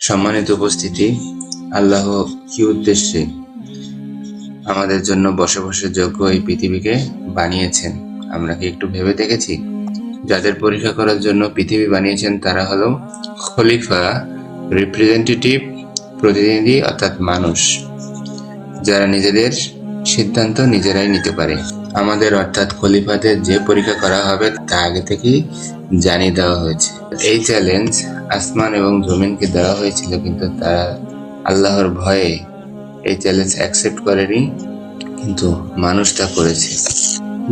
সম্মানিত উপস্থিতি আল্লাহ কি উদ্দেশ্যে আমাদের জন্য বসবাসের যোগ্য এই পৃথিবীকে বানিয়েছেন? আমরা কি একটু ভেবে দেখেছি? যাদের পরীক্ষা করার জন্য পৃথিবী বানিয়েছেন তারা হলো খলিফা রিপ্রেজেন্টেটিভ প্রতিনিধি অর্থাৎ মানুষ, যারা নিজেদের সিদ্ধান্ত নিজেরাই নিতে পারে। আমাদের অর্থাৎ খলিফাদের যে পরীক্ষা করা হবে তা আগে থেকেই জানিয়ে দেওয়া হয়েছে। এই চ্যালেঞ্জ আসমান এবং জমিনকে দেওয়া হয়েছিল, কিন্তু তারা আল্লাহর ভয়ে এই চ্যালেঞ্জ অ্যাকসেপ্ট করেনি, কিন্তু মানুষ তা করেছে।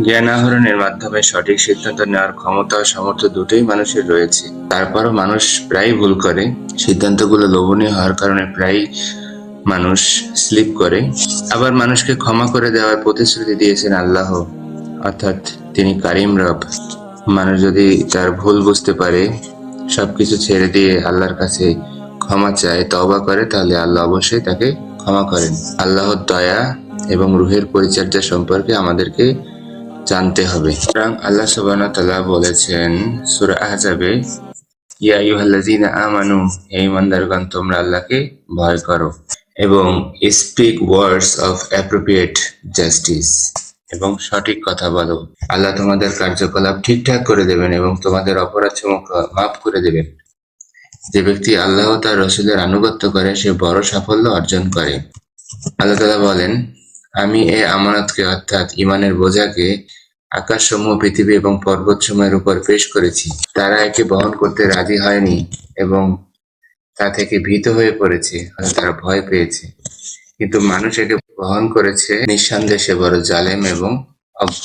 জ্ঞান আহরণের মাধ্যমে সঠিক সিদ্ধান্ত নেওয়ার ক্ষমতা ও সামর্থ্য দুটোই মানুষের রয়েছে। তারপরও মানুষ প্রায় ভুল করে। সিদ্ধান্তগুলো লোভনীয় হওয়ার কারণে প্রায় মানুষ স্লিপ করে, আবার মানুষকে ক্ষমা করে দেওয়ার প্রতিশ্রুতি দিয়েছেন আল্লাহ। অর্থাৎ তিনি কারিম রব। মানুষ যদি তার ভুল বুঝতে পারে, সবকিছু ছেড়ে দিয়ে আল্লাহর কাছে ক্ষমা চায়, তওবা করে, তাহলে আল্লাহ অবশ্যই তাকে ক্ষমা করেন। আল্লাহর দয়া এবং রুহের পরিচর্যা সম্পর্কে আমাদেরকে জানতে হবে। সুতরাং আল্লাহ সুবহানাহু বলেছেন, সূরা আহজাবে, ইয়া আইয়ুহাল্লাযীনা আমানু, হে ইমানদারগণ তোমরা আল্লাহকে ভয় করো। এবং speak words of appropriate justice এবং সঠিক কথা বলো। আল্লাহ তোমাদের কার্যকলাপ ঠিকঠাক করে দেবেন এবং তোমাদের অপরাধ মাফ করে দেবেন। যে ব্যক্তি আল্লাহ তার রসুলের আনুগত্য করে, সে বড় সাফল্য অর্জন করে। আল্লাহ তাআলা বলেন, আমি এ আমানতকে অর্থাৎ ইমানের বোঝাকে আকাশসমূহ, পৃথিবী এবং পর্বতসমূহের উপর পেশ করেছি। তারা একে বহন করতে রাজি হয়নি এবং তা থেকে ভীত হয়ে পড়েছে তারা ভয় পেয়েছে। কিন্তু মানুষ একে বহন করেছে নিঃসন্দেহে বড় জালেম এবং অজ্ঞ।